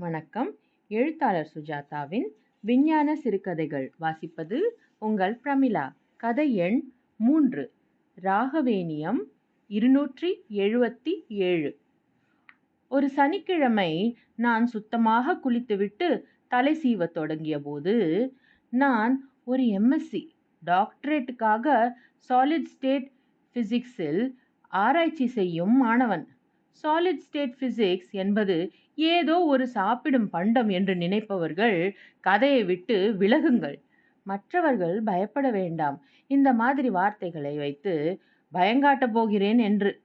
வணக்கம். எழுத்தாளர் சுஜாதாவின் விஞ்ஞான சிறுகதைகள் வாசிப்பது உங்கள் பிரமிளா. கதை எண் மூன்று. ராகவேனியம் இருநூற்றி எழுபத்தி ஏழு. ஒரு சனிக்கிழமை நான் சுத்தமாக குளித்துவிட்டு தலை சீவத் தொடங்கியபோது நான் ஒரு எம்எஸ்சி டாக்டரேட்டுக்காக சாலிட் ஸ்டேட் ஃபிசிக்ஸில் ஆராய்ச்சி செய்யும் மாணவன். சாலிட் ஸ்டேட் ஃபிசிக்ஸ் என்பது ஏதோ ஒரு சாப்பிடும் பண்டம் என்று நினைப்பவர்கள் கதையை விட்டு விலகுங்கள். மற்றவர்கள் பயப்பட வேண்டாம். இந்த மாதிரி வார்த்தைகளை வைத்து பயங்காட்டப் போகிறேன் என்று.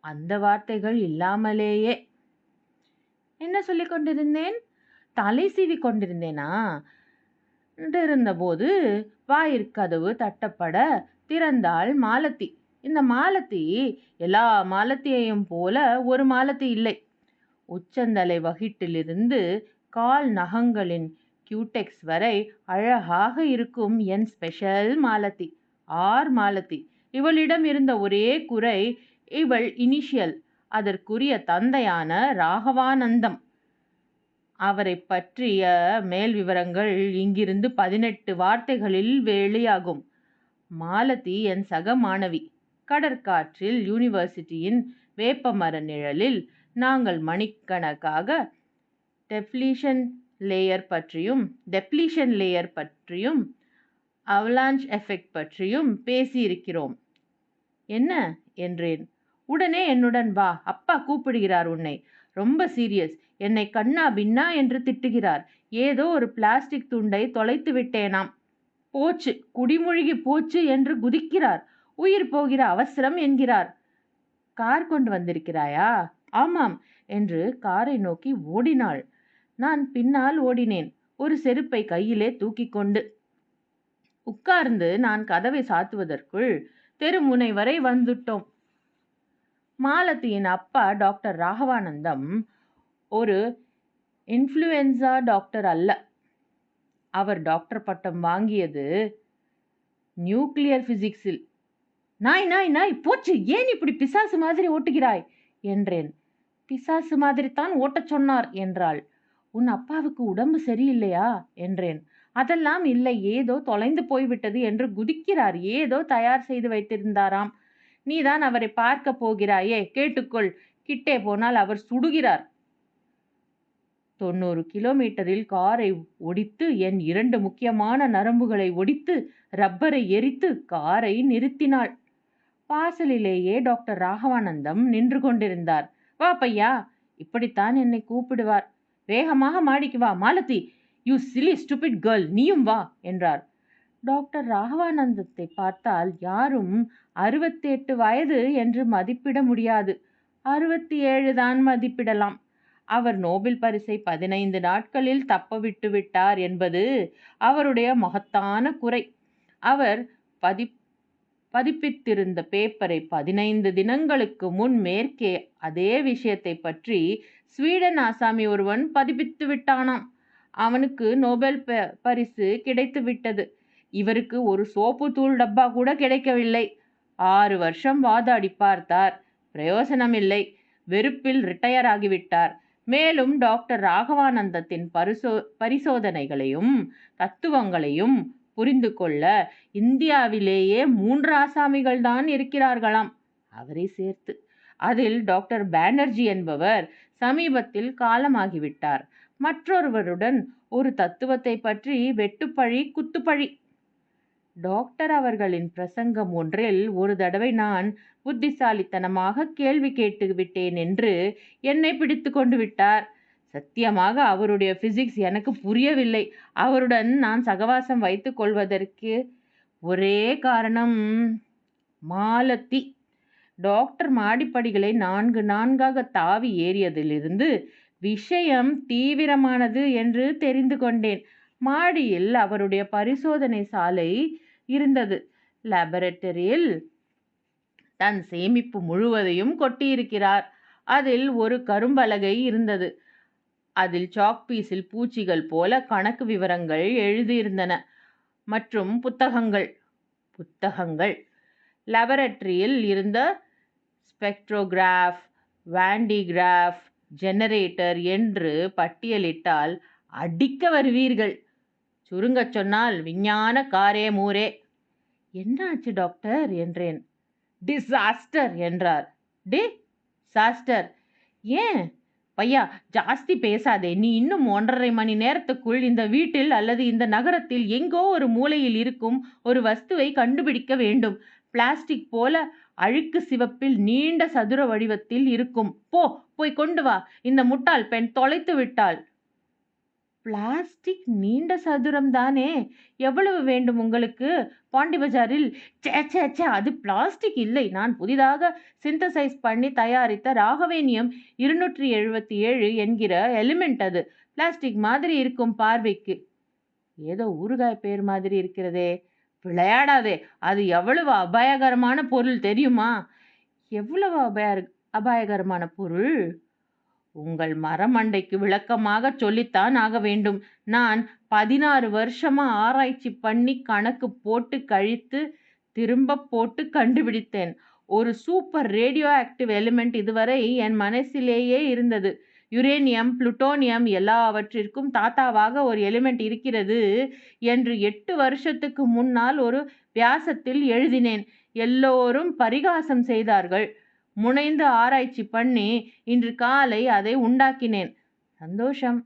அந்த வார்த்தைகள் இல்லாமலேயே. என்ன சொல்லி கொண்டிருந்தேன்? தலை சீவி கொண்டிருந்தேனா? இருந்தபோது வாயிற்கதவு தட்டப்பட திறந்தாள் மாலத்தி இந்த மாலத்தி எல்லா மாலத்தியையும் போல ஒரு மாலத்தி இல்லை. உச்சந்தலை வகிட்டிலிருந்து கால் நகங்களின் கியூடெக்ஸ் வரை அழகாக இருக்கும் என் ஸ்பெஷல் மாலத்தி ஆர் மாலத்தி. இவளிடம் இருந்த ஒரே குறை இவள் இனிஷியல் அதற்குரிய தந்தையான ராகவானந்தம். அவரை பற்றிய மேல் விவரங்கள் இங்கிருந்து பதினெட்டு வார்த்தைகளில் வெளியாகும் மாலதி என் சக மாணவி. கடற்காற்றில் யூனிவர்சிட்டியின் வேப்பமர நிழலில் நாங்கள் மணிக்கணக்காக டெப்லீஷன் லேயர் பற்றியும் டெப்லீஷன் லேயர் பற்றியும் அவலாஞ்ச் எஃபெக்ட் பற்றியும் பேசியிருக்கிறோம். என்ன? என்றேன். உடனே என்னுடன் வா அப்பா கூப்பிடுகிறார் உன்னை. ரொம்ப சீரியஸ் என்னை கண்ணா பின்னா என்று திட்டுகிறார். ஏதோ ஒரு பிளாஸ்டிக் துண்டை தொலைத்து விட்டேனாம் போச்சு குடிமூழ்கி போச்சு என்று குதிக்கிறார். உயிர் போகிற அவசரம் என்கிறார். கார் கொண்டு வந்திருக்கிறாயா? ஆமாம் என்று காரை நோக்கி ஓடினாள். நான் பின்னால் ஓடினேன். ஒரு செருப்பை கையிலே தூக்கி கொண்டு. உட்கார்ந்து நான் கதவை சாத்துவதற்குள் தெருமுனை வரை வந்துட்டோம். மாலத்தியின் அப்பா டாக்டர் ராகவானந்தம் ஒரு இன்ஃப்ளூயன்சா டாக்டர் அல்ல. அவர் டாக்டர் பட்டம் வாங்கியது நியூக்ளியர் ஃபிசிக்ஸில். நாய் நாய் நாய் போச்சு. ஏன் இப்படி பிசாசு மாதிரி ஓட்டுகிறாய்? என்றேன். பிசாசு மாதிரி தான் ஓட்டச் சொன்னார் என்றாள். உன் அப்பாவுக்கு உடம்பு சரியில்லையா? என்றேன். அதெல்லாம் இல்லை. ஏதோ தொலைந்து போய்விட்டது என்று குதிக்கிறார். ஏதோ தயார் செய்து வைத்திருந்தாராம். நீதான் அவரை பார்க்க போகிறாயே. கேட்டுக்கொள். கிட்டே போனால் அவர் சுடுகிறார். தொண்ணூறு கிலோமீட்டரில் காரை ஒடித்து என் இரண்டு முக்கியமான நரம்புகளை ஒடித்து ரப்பரை எரித்து காரை நிறுத்தினாள். வாசலிலேயே டாக்டர் ராகவானந்தம் நின்று கொண்டிருந்தார். வா பையா இப்படித்தான் என்னை கூப்பிடுவார். வேகமாக மாடிக்கு வா. Malathi you silly stupid girl நீயும் வா என்றார். டாக்டர் ராகவானந்தத்தை பார்த்தால் யாரும் அறுபத்தி எட்டு வயது என்று மதிப்பிட முடியாது. அறுபத்தி ஏழு தான் மதிப்பிடலாம். அவர் நோபல் பரிசை பதினைந்து நாட்களில் தப்ப விட்டு விட்டார் என்பது அவருடைய மகத்தான குறை. அவர் பதி பதிப்பித்திருந்த பேப்பரை பதினைந்து தினங்களுக்கு முன் மேற்கே அதே விஷயத்தை பற்றி ஸ்வீடன் ஆசாமி ஒருவன் பதிப்பித்து விட்டானாம். அவனுக்கு நோபல் பரிசு கிடைத்து விட்டது. இவருக்கு ஒரு சோப்பு தூள் டப்பா கூட கிடைக்கவில்லை. ஆறு வருஷம் வாதாடி பார்த்தார். பிரயோசனமில்லை. வெறுப்பில் ரிட்டையர் ஆகிவிட்டார். மேலும் டாக்டர் ராகவானந்தத்தின் பரிசோ பரிசோதனைகளையும் தத்துவங்களையும் புரிந்து கொள்ள இந்தியாவிலேயே மூன்று ஆசாமிகள் தான் இருக்கிறார்களாம். அவரை சேர்த்து. அதில் டாக்டர் பானர்ஜி என்பவர் சமீபத்தில் காலமாகிவிட்டார். மற்றொருவருடன் ஒரு தத்துவத்தை பற்றி வெட்டுப்பழி குத்துப்பழி. டாக்டர் அவர்களின் பிரசங்கம் ஒன்றில் ஒரு தடவை நான் புத்திசாலித்தனமாக கேள்வி கேட்டு விட்டேன் என்று என்னை பிடித்து கொண்டு விட்டார். சத்தியமாக அவருடைய பிசிக்ஸ் எனக்கு புரியவில்லை. அவருடன் நான் சகவாசம் வைத்து கொள்வதற்கு ஒரே காரணம் மாலத்தி. டாக்டர் மாடிப்படிகளை நான்கு நான்காக தாவி ஏறியதிலிருந்து விஷயம் தீவிரமானது என்று தெரிந்து கொண்டேன். மாடியில் அவருடைய பரிசோதனை சாலை இருந்தது. லேபரட்டரியில் தன் சேமிப்பு முழுவதையும் கொட்டியிருக்கிறார். அதில் ஒரு கரும்பலகை இருந்தது. அதில் சாக் பீஸில் பூச்சிகள் போல கணக்கு விவரங்கள் எழுதியிருந்தன. மற்றும் புத்தகங்கள் புத்தகங்கள். லெபரட்டரியில் இருந்த ஸ்பெக்ட்ரோகிராஃப் வேண்டிகிராஃப் ஜெனரேட்டர் என்று பட்டியலிட்டால் அடிக்க வருவீர்கள். சுருங்கச் சொன்னால் விஞ்ஞான காரே மூரே. என்னாச்சு டாக்டர்? என்றேன். டிசாஸ்டர் என்றார். டி சாஸ்டர் ஏன் பையா ஜாஸ்தி பேசாதே. நீ இன்னும் ஒன்றரை மணி நேரத்துக்குள் இந்த வீட்டில் அல்லது இந்த நகரத்தில் எங்கோ ஒரு மூலையில் இருக்கும் ஒரு வஸ்துவை கண்டுபிடிக்க வேண்டும். பிளாஸ்டிக் போல அழுக்கு சிவப்பில் நீண்ட சதுர வடிவத்தில் இருக்கும். போ போய் கொண்டு வா. இந்த முட்டாள் பெண் தொலைத்து விட்டாள். பிளாஸ்டிக் நீண்ட சதுரம் தானே எவ்வளவு வேண்டும் உங்களுக்கு? பாண்டி பஜாரில் சே சே சே அது பிளாஸ்டிக் இல்லை. நான் புதிதாக சிந்தசைஸ் பண்ணி தயாரித்த ராகவேனியம் இருநூற்றி எழுபத்தி ஏழு என்கிற எலிமெண்ட் அது. பிளாஸ்டிக் மாதிரி இருக்கும் பார்வைக்கு. ஏதோ ஊறுகாய் பேர் மாதிரி இருக்கிறதே. விளையாடாதே. அது எவ்வளவு அபாயகரமான பொருள் தெரியுமா? எவ்வளவு அபாய அபாயகரமான பொருள்? உங்கள் மரமண்டைக்கு விளக்கமாக சொல்லித்தான் ஆக வேண்டும். நான் பதினாறு வருஷமா ஆராய்ச்சி பண்ணி கணக்கு போட்டு கழித்து திரும்ப போட்டு கண்டுபிடித்தேன். ஒரு சூப்பர் ரேடியோ ஆக்டிவ் எலிமெண்ட் இதுவரை என் மனசிலேயே இருந்தது. யுரேனியம் புளுட்டோனியம் எல்லாவற்றிற்கும் தாத்தாவாக ஒரு எலிமெண்ட் இருக்கிறது என்று எட்டு வருஷத்துக்கு முன்னால் ஒரு வியாசத்தில் எழுதினேன். எல்லோரும் பரிகாசம் செய்தார்கள். முனைந்து ஆராய்ச்சி பண்ணி இன்று காலை அதை உண்டாக்கினேன். சந்தோஷம்.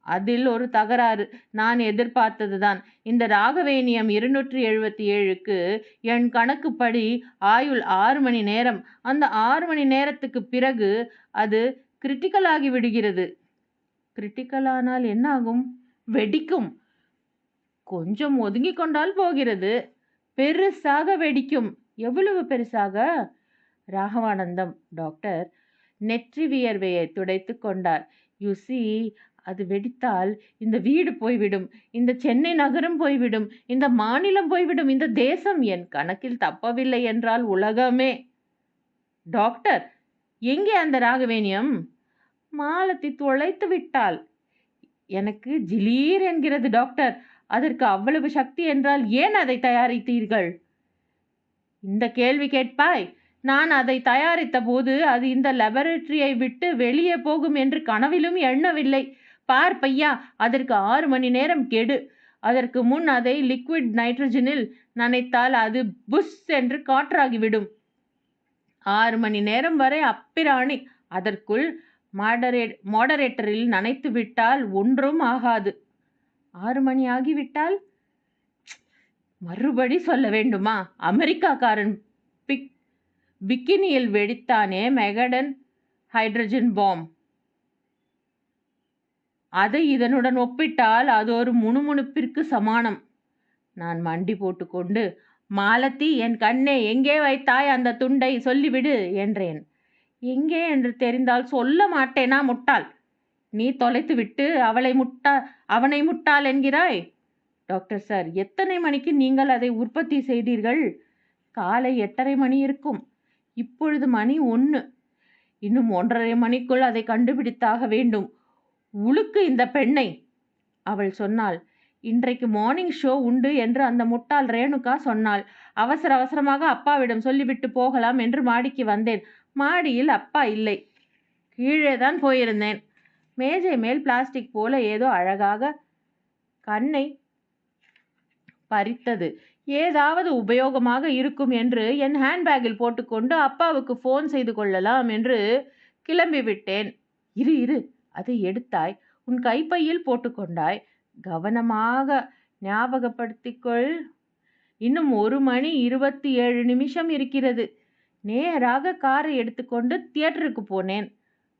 அதில் ஒரு தகராறு. நான் எதிர்பார்த்ததுதான். இந்த ராகவேணியம் இருநூற்றி எழுபத்தி ஏழுக்கு என் கணக்குப்படி ஆயுள் ஆறு மணி நேரம். அந்த ஆறு மணி நேரத்துக்கு பிறகு அது கிரிட்டிக்கலாகி விடுகிறது. கிரிட்டிக்கலானால் என்னாகும்? வெடிக்கும். கொஞ்சம் ஒதுங்கி கொண்டால் போகிறது. பெருசாக வெடிக்கும். எவ்வளவு பெருசாக? ராகவானந்தம் டாக்டர். நெற்றி வியர்வையை துடைத்து கொண்டார். யூ சி அது வெடித்தால் இந்த வீடு போய்விடும். இந்த சென்னை நகரம் போய்விடும். இந்த மாநிலம் போய்விடும். இந்த தேசம் என் கணக்கில் தப்பவில்லை என்றால் உலகமே. டாக்டர் எங்கே அந்த ராகவேணியம்? மாலத்தி தொலைத்து விட்டாள் எனக்கு ஜிலீர் என்கிறது டாக்டர். அதற்கு அவ்வளவு சக்தி என்றால் ஏன் அதை தயாரித்தீர்கள்? இந்த கேள்வி கேட்பாய். நான் அதை தயாரித்த போது அது இந்த லெபரட்டரியை விட்டு வெளியே போகும் என்று கனவிலும் எண்ணவில்லை. பார் பையா அதற்கு ஆறு மணி நேரம் கெடு. அதற்கு முன் அதை லிக்விட் நைட்ரஜனில் நனைத்தால் அது புஷ் என்று காற்றாகிவிடும். ஆறு மணி நேரம் வரை அப்பிராணி அதற்குள் மாடரேட் மாடரேட்டரில் நனைத்து விட்டால் ஒன்றும் ஆகாது. ஆறு மணி ஆகிவிட்டால்? மறுபடி சொல்ல வேண்டுமா? அமெரிக்காக்காரன் பிக்கினியில் வெடித்தானே மெகடன் ஹைட்ரஜன் பாம். அதை இதனுடன் ஒப்பிட்டால் அது ஒரு முணுமுணுப்பிற்கு சமானம். நான் மண்டி போட்டுக்கொண்டு மாலத்தி என் கண்ணே எங்கே வைத்தாய் அந்த துண்டை? சொல்லிவிடு என்றேன். எங்கே? என்று தெரிந்தால் சொல்ல மாட்டேனா முட்டாள்? நீ தொலைத்து விட்டு அவளை முட்டா அவனை முட்டாள் என்கிறாய்? டாக்டர் சார் எத்தனை மணிக்கு நீங்கள் அதை உற்பத்தி செய்தீர்கள்? காலை எட்டரை மணி இருக்கும். இப்பொழுது மணி ஒன்று இன்னும் ஒன்றரை மணிக்குள் அதை கண்டுபிடித்தாக வேண்டும். உழுக்கு இந்த பெண்ணை அவள் சொன்னாள். இன்றைக்கு மார்னிங் ஷோ உண்டு என்று அந்த முட்டாள் ரேணுகா சொன்னாள். அவசர அவசரமாக அப்பாவிடம் சொல்லிவிட்டு போகலாம் என்று மாடிக்கு வந்தேன். மாடியில் அப்பா இல்லை. கீழே தான் போயிருந்தேன். மேஜை மேல் பிளாஸ்டிக் போல ஏதோ அழகாக கண்ணை பறித்தது. ஏதாவது உபயோகமாக இருக்கும் என்று என் ஹேண்ட்பேக்கில் போட்டுக்கொண்டு அப்பாவுக்கு ஃபோன் செய்து கொள்ளலாம் என்று கிளம்பிவிட்டேன் இரு இரு அதை எடுத்தாய். உன் கைப்பையில் போட்டுக்கொண்டாய். கவனமாக ஞாபகப்படுத்திக்கொள். இன்னும் ஒரு மணி இருபத்தி ஏழு நிமிஷம் இருக்கிறது. நேராக காரை எடுத்துக்கொண்டு தியேட்டருக்கு போனேன்.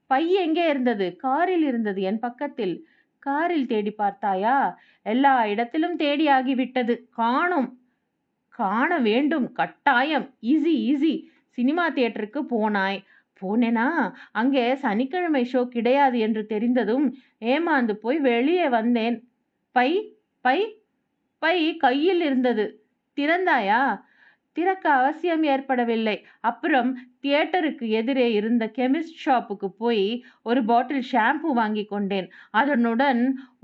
பை எங்கே இருந்தது? காரில் இருந்தது என் பக்கத்தில். காரில் தேடி பார்த்தாயா? எல்லா இடத்திலும் தேடி ஆகிவிட்டது காணும். காண வேண்டும். கட்டாயம். ஈஸி ஈஸி சினிமா தியேட்டருக்கு போனாய். போனேனா? அங்கே சனிக்கிழமை ஷோ கிடையாது என்று தெரிந்ததும் ஏமாந்து போய் வெளியே வந்தேன். பை பை பை கையில் இருந்தது. திறந்தாயா? திறக்க அவசியம் ஏற்படவில்லை. அப்புறம் தியேட்டருக்கு எதிரே இருந்த கெமிஸ்ட் ஷாப்புக்கு போய் ஒரு பாட்டில் ஷாம்பு வாங்கி கொண்டேன். அதனுடன்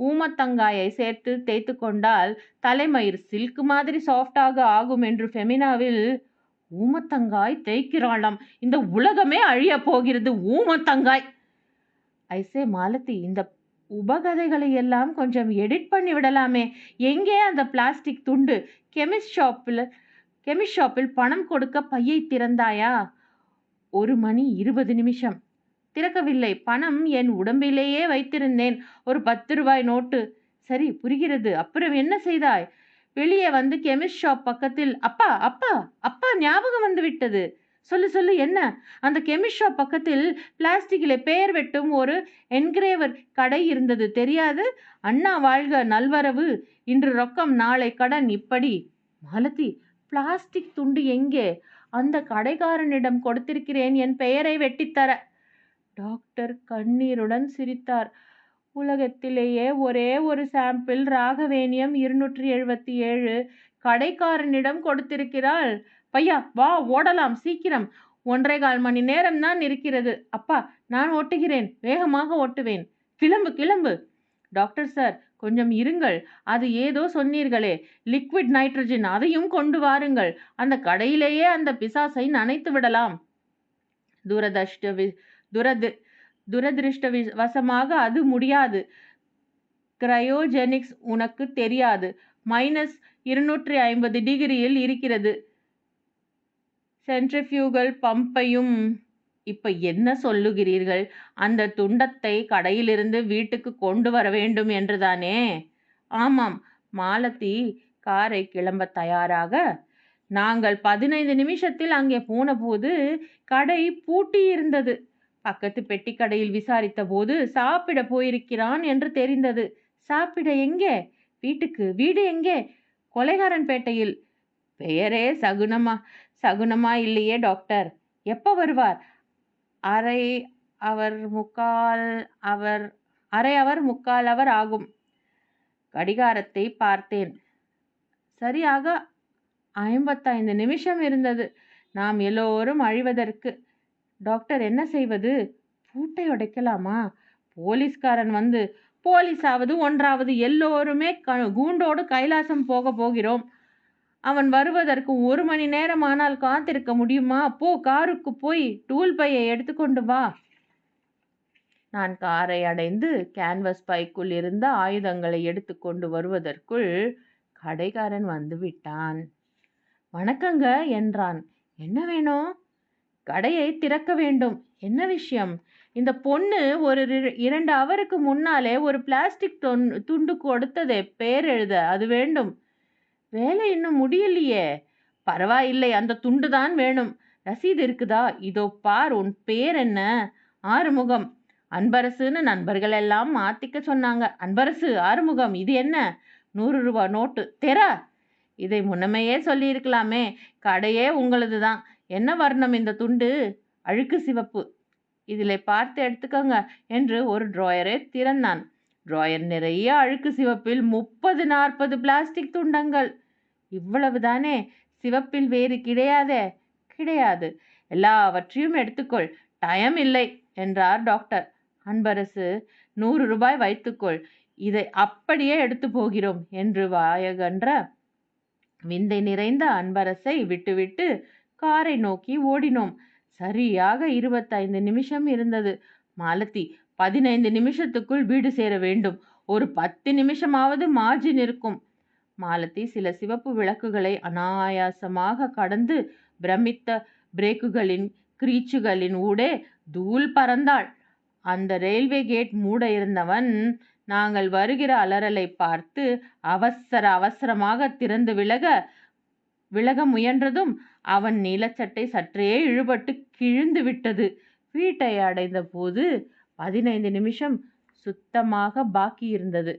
ஊமத்தங்காயை சேர்த்து தேய்த்து கொண்டால் தலைமயிர் சில்க் மாதிரி சாஃப்டாக ஆகும் என்று ஃபெமினாவில் ஊமத்தங்காய் தேய்க்கிறாளாம். இந்த உலகமே அழிய போகிறது ஊமத்தங்காய். ஐசே மாலத்தி இந்த உபகதைகளை எல்லாம் கொஞ்சம் எடிட் பண்ணி விடலாமே. எங்கே அந்த பிளாஸ்டிக் துண்டு? கெமிஸ்ட் ஷாப்பில் கெமிஸ்ட் ஷாப்பில் பணம் கொடுக்க பையை திறந்தாயா? ஒரு மணி இருபது நிமிஷம். திறக்கவில்லை. பணம் என் உடம்பிலேயே வைத்திருந்தேன். ஒரு பத்து ரூபாய் நோட்டு. சரி புரிகிறது. அப்புறம் என்ன செய்தாய்? வெளியே வந்து கெமிஸ்ட் ஷாப் பக்கத்தில் அப்பா அப்பா அப்பா ஞாபகம் வந்து விட்டது. சொல்லு சொல்லு என்ன? அந்த கெமிஸ்ட் ஷாப் பக்கத்தில் பிளாஸ்டிக்கில் பெயர் வெட்டும் ஒரு என்கிரேவர் கடை இருந்தது. தெரியாது? அண்ணா வாழ்க நல்வரவு. இன்று ரொக்கம் நாளை கடன். இப்படி. மாலதி பிளாஸ்டிக் துண்டு எங்கே? அந்த கடைக்காரனிடம் கொடுத்திருக்கிறேன். என் பெயரை வெட்டித்தர. டாக்டர் கண்ணீருடன் சிரித்தார். உலகத்திலேயே ஒரே ஒரு சாம்பிள் ராகவேனியம் இருநூற்றி எழுபத்தி ஏழு கடைக்காரனிடம் கொடுத்திருக்கிறாள். பையா வா ஓடலாம் சீக்கிரம். ஒன்றரை கால் மணி நேரம் தான் இருக்கிறது. அப்பா நான் ஓட்டுகிறேன். வேகமாக ஓட்டுவேன். கிளம்பு கிளம்பு. டாக்டர் சார் கொஞ்சம் இருங்கள். அது ஏதோ சொன்னீர்களே. லிக்விட் நைட்ரஜன் அதையும் கொண்டு வாருங்கள். அந்த கடையிலேயே அந்த பிசாசை நனைத்து விடலாம். துரதஷ்ட வி- துரது துரதிருஷ்ட வசமாக அது முடியாது. கிரையோஜெனிக்ஸ் உனக்கு தெரியாது. மைனஸ் இருநூற்றி ஐம்பது டிகிரியில் இருக்கிறது. சென்ட்ரிஃபியூகல் பம்பையும் இப்ப என்ன சொல்லுகிறீர்கள்? அந்த துண்டத்தை கடையிலிருந்து வீட்டுக்கு கொண்டு வர வேண்டும் என்றுதானே? ஆமாம். மாலதி காரை கிளம்ப தயாராக நாங்கள் பதினைந்து நிமிஷத்தில் அங்கே போனபோது கடை பூட்டி இருந்தது பக்கத்து பெட்டி கடையில் விசாரித்த போது சாப்பிட போயிருக்கிறான் என்று தெரிந்தது. சாப்பிட எங்கே? வீட்டுக்கு. வீடு எங்கே? கொலைகாரன் பேட்டையில் பெயரே சகுனமா. சகுனமா இல்லையே டாக்டர். எப்போ வருவார்? அரை அவர் முக்கால் அவர் அரை அவர் முக்கால் அவர் ஆகும். கடிகாரத்தை பார்த்தேன். சரியாக ஐம்பத்தைந்து நிமிஷம் இருந்தது. நாம் எல்லோரும் அழிவதற்கு. டாக்டர் என்ன செய்வது? பூட்டை உடைக்கலாமா? போலீஸ்காரன் வந்து போலீஸாவது ஒன்றாவது எல்லோருமே க கூண்டோடு கைலாசம் போக போகிறோம். அவன் வருவதற்கு ஒரு மணி நேரம் ஆனால் காத்திருக்க முடியுமா? போ காருக்கு போய் டூல் பையை எடுத்துக்கொண்டு வா. நான் காரை அடைந்து கேன்வஸ் பைக்குள் இருந்த ஆயுதங்களை எடுத்துக்கொண்டு வருவதற்குள் கடைக்காரன் வந்து விட்டான். வணக்கங்க என்றான். என்ன வேணும்? கடையை திறக்க வேண்டும். என்ன விஷயம்? இந்த பொண்ணு ஒரு இரண்டு அவருக்கு முன்னாலே ஒரு பிளாஸ்டிக் துண்டு கொடுத்ததே பேர் எழுத அது வேண்டும். வேலை இன்னும் முடியலையே. பரவாயில்லை அந்த துண்டு தான் வேணும். ரசீது இருக்குதா? இதோ பார் உன் பேர் என்ன? ஆறுமுகம். அன்பரசுன்னு நண்பர்கள் எல்லாம் மாத்திக்க சொன்னாங்க. அன்பரசு ஆறுமுகம் இது என்ன? நூறு ரூபா நோட்டு. தெரா? இதை முன்னமையே சொல்லியிருக்கலாமே. கடையே உங்களது தான் என்ன வர்ணம் இந்த துண்டு? அழுக்கு சிவப்பு. இதில் பார்த்து எடுத்துக்கோங்க என்று ஒரு ட்ராயரை திறந்தான். ட்ராயர் நிறைய அழுக்கு சிவப்பில் முப்பது நாற்பது பிளாஸ்டிக் துண்டங்கள். இவ்வளவுதானே? சிவப்பில் வேறு கிடையாதே? கிடையாது. எல்லாவற்றையும் எடுத்துக்கொள். டைம் இல்லை என்றார் டாக்டர். அன்பரசு நூறு ரூபாய் வைத்துக்கொள். இதை அப்படியே எடுத்து போகிறோம் என்று வாயகன்ற விந்தை நிறைந்த அன்பரசை விட்டுவிட்டு காரை நோக்கி ஓடினோம். சரியாக இருபத்தைந்து நிமிஷம் இருந்தது. மாலதி பதினைந்து நிமிஷத்துக்குள் வீடு சேர வேண்டும். ஒரு பத்து நிமிஷமாவது மார்ஜின் இருக்கும் மாலதி சில சிவப்பு விளக்குகளை அனாயாசமாக கடந்து பிரமித்த பிரேக்குகளின் கிரீச்சுகளின் ஊடே தூள் பறந்தாள். அந்த ரயில்வே கேட் மூட இருந்தவன் நாங்கள் வருகிற அலறலை பார்த்து அவசர அவசரமாக திறந்து விலக விலக முயன்றதும் அவன் நீலச்சட்டை சற்றே இழுபட்டு கிழிந்து விட்டது. வீட்டை அடைந்த போது பதினைந்து நிமிஷம் சுத்தமாக பாக்கி இருந்தது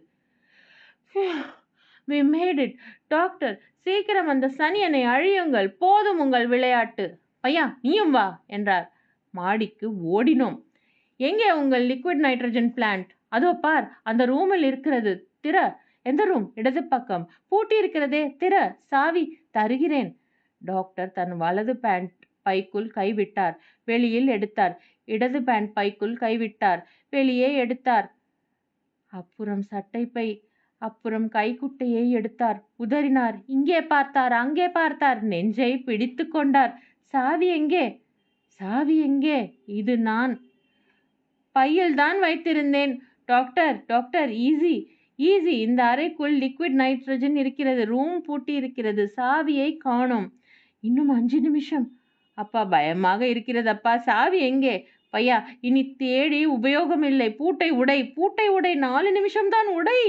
வி மேட் இட் டாக்டர் சீக்கிரம் அந்த சனியனை அழியுங்கள். போதும் உங்கள் விளையாட்டு. பையா நீயும் வா என்றார். மாடிக்கு ஓடினோம். எங்கே உங்கள் லிக்விட் நைட்ரஜன் பிளான்ட் அதோ பார் அந்த ரூமில் இருக்கிறது. திற. எந்த ரூம் இடது பக்கம். பூட்டி இருக்கிறதே திற. சாவி தருகிறேன். டாக்டர் தன் வலது பேண்ட் பைக்குள் கைவிட்டார். வெளியில் எடுத்தார். இடது பேண்ட் பைக்குள் கைவிட்டார். வெளியே எடுத்தார். அப்புறம் சட்டை பை அப்புறம் கைக்குட்டையை எடுத்தார். உதறினார். இங்கே பார்த்தார் அங்கே பார்த்தார் நெஞ்சை பிடித்து கொண்டார். சாவி எங்கே? சாவி எங்கே? இது நான் பையில் தான் வைத்திருந்தேன். Doctor doctor easy easy. இந்த அறைக்குள் லிக்விட் நைட்ரஜன் இருக்கிறது ரூம் பூட்டி இருக்கிறது சாவியை காணோம். இன்னும் அஞ்சு நிமிஷம். அப்பா பயமாக இருக்கிறது அப்பா சாவி எங்கே? பையா இனி தேடி உபயோகம் இல்லை பூட்டை உடை பூட்டை உடை. நாலு நிமிஷம்தான் உடை.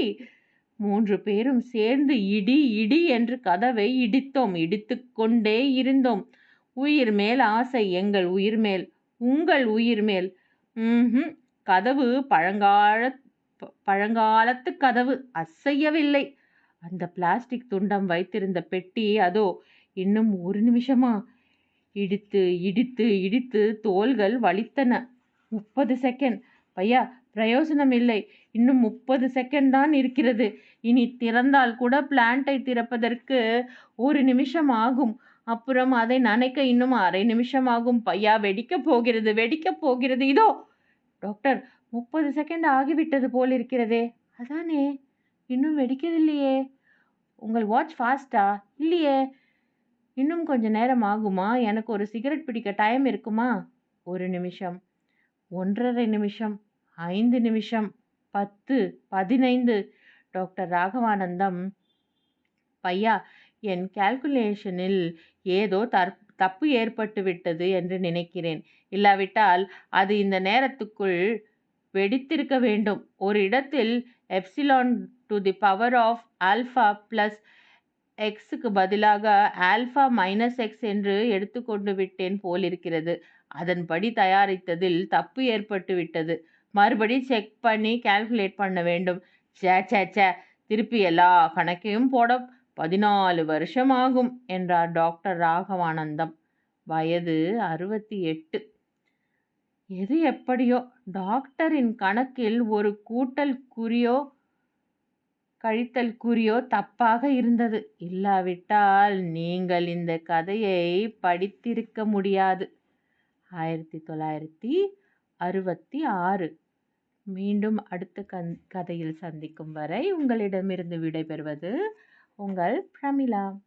மூன்று பேரும் சேர்ந்து இடி இடி என்று கதவை இடித்தோம். இடித்து கொண்டே இருந்தோம். உயிர் மேல் ஆசை எங்கள் உயிர் மேல் உங்கள் உயிர் மேல். ம்ஹும். கதவு பழங்கால ப- பழங்காலத்து கதவு. அசையவில்லை. அந்த பிளாஸ்டிக் துண்டம் வைத்திருந்த பெட்டி அதோ இன்னும் ஒரு நிமிஷமா. இடித்து இடித்து இடித்து தோள்கள் வலித்தன. முப்பது செகண்ட் பையா பிரயோசனம் இல்லை இன்னும் முப்பது செகண்ட் தான் இருக்கிறது. இனி திறந்தால் கூட பிளான்ட்டை திறப்பதற்கு ஒரு நிமிஷம் ஆகும். அப்புறம் அதை நனைக்க இன்னும் அரை நிமிஷம் ஆகும். பையா வெடிக்கப் போகிறது வெடிக்க போகிறது. இதோ டாக்டர் முப்பது செகண்ட் ஆகிவிட்டது போல் இருக்கிறதே. அதானே இன்னும் வெடிக்கவில்லையே. உங்கள் வாட்ச் ஃபாஸ்டா இல்லையே. இன்னும் கொஞ்ச நேரம் ஆகுமா? எனக்கு ஒரு சிகரெட் பிடிக்க டைம் இருக்குமா? ஒரு நிமிஷம். ஒன்றரை நிமிஷம். ஐந்து நிமிஷம். பத்து பதினைந்து. டாக்டர் ராகவானந்தம் பையா என் கால்குலேஷனில் ஏதோ தற் தப்பு ஏற்பட்டு விட்டது என்று நினைக்கிறேன். இல்லாவிட்டால் அது இந்த நேரத்துக்குள் வெடித்திருக்க வேண்டும். ஒரு இடத்தில் epsilon to the power of alpha plus எக்ஸுக்கு பதிலாக ஆல்ஃபா மைனஸ் எக்ஸ் என்று எடுத்துக்கொண்டு விட்டேன் போலிருக்கிறது. அதன்படி தயாரித்ததில் தப்பு ஏற்பட்டு விட்டது. மறுபடி செக் பண்ணி கால்குலேட் பண்ண வேண்டும். சே சே சே திருப்பி எல்லா கணக்கையும் போட பதினாலு வருஷம் ஆகும் என்றார் டாக்டர் ராகவானந்தம். வயது அறுபத்தி எட்டு. எது எப்படியோ டாக்டரின் கணக்கில் ஒரு கூட்டல் குறியோ கழித்தல் குறியோ தப்பாக இருந்தது. இல்லாவிட்டால் நீங்கள் இந்த கதையை படித்திருக்க முடியாது. ஆயிரத்தி தொள்ளாயிரத்தி அறுபத்தி ஆறு. மீண்டும் அடுத்த கந் கதையில் சந்திக்கும் வரை உங்களிடமிருந்து விடைபெறுவது உங்கள் பிரமிளா.